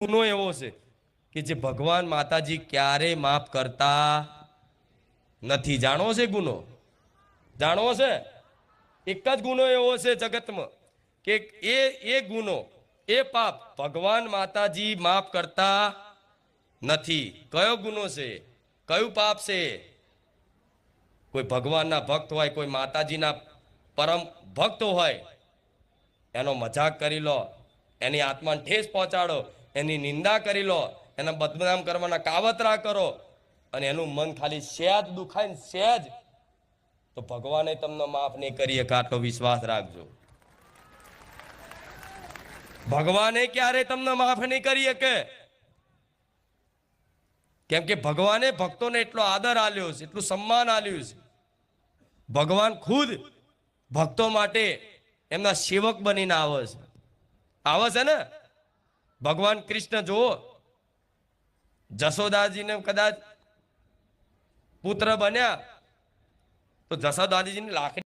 ગુનો એવો છે કે જે ભગવાન માતાજી ક્યારે માફ કરતા નથી. જાણો છે ગુનો? જાણવો છે? એક જ ગુનો એવો છે જગતમાં કે એ એ ગુનો, એ પાપ ભગવાન માતાજી માફ કરતા નથી. કયો ગુનો છે? કયું પાપ છે? કોઈ ભગવાનના ભક્ત હોય, કોઈ માતાજીના પરમ ભક્ત હોય, એનો મજાક કરી લો, એની આત્માને ઠેસ પહોંચાડો એની નિંદા કરી લો, એના બદનામ કરવાના કાવતરા કરો અને એનું મન ખાલી સહેજ દુખાય ને સહેજ તો ભગવાને તમને માફ નહીં કરી શકે આટલો વિશ્વાસ રાખજો. ભગવાને ક્યારે તમને માફ નહીં કરી શકે કેમ કે ભગવાને ભક્તોને એટલો આદર આલ્યો છે, એટલું સન્માન આલ્યું છે. ભગવાન ખુદ ભક્તો માટે એમના સેવક બનીને આવે છે. આવે છે ને? ભગવાન કૃષ્ણ જુઓ. જશોદાજીને કદાચ પુત્ર બન્યા તો જશોદાજીને લાકડી